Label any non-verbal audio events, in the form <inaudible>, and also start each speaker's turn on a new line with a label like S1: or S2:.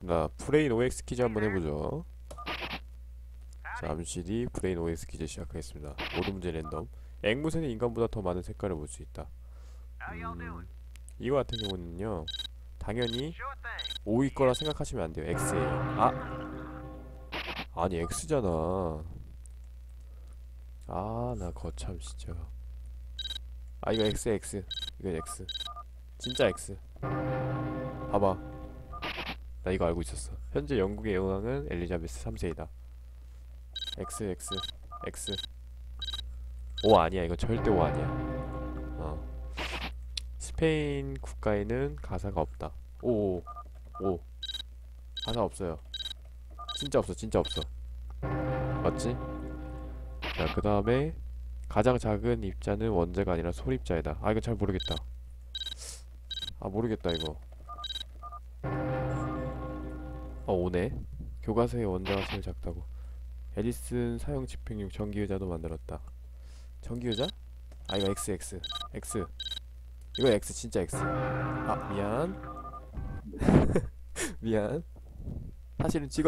S1: 나 프레인 OX 퀴즈 한번 해보죠. 잠시 뒤 프레인 OX 퀴즈 시작하겠습니다. 모든 문제 랜덤. 앵무새는 인간보다 더 많은 색깔을 볼 수 있다. 음, 이거 같은 경우는요. 당연히 O일 거라 생각하시면 안 돼요. X예요. 아, 아니 X잖아. 아, 나 거참 진짜. 아, 이거 X X. 이거 X. 진짜 X. 봐봐. 나 이거 알고 있었어. 현재 영국의 여왕은 엘리자베스 3세이다. X X X. O 아니야. 이거 절대 O 아니야. 어. 스페인 국가에는 가사가 없다. 오, 오, 오. 가사 없어요. 진짜 없어, 진짜 없어. 맞지? 자, 그 다음에 가장 작은 입자는 원자가 아니라 소립자이다. 아, 이거 잘 모르겠다. 아, 모르겠다, 이거. 어, 오네. 교과서의 원자가 제일 작다고. 에디슨 사용 집행용 전기의자도 만들었다. 전기의자? 아, 이거 X, X. X. 이거 X, 진짜 X. 아, 미안. <laughs> 미안. 사실은 찍어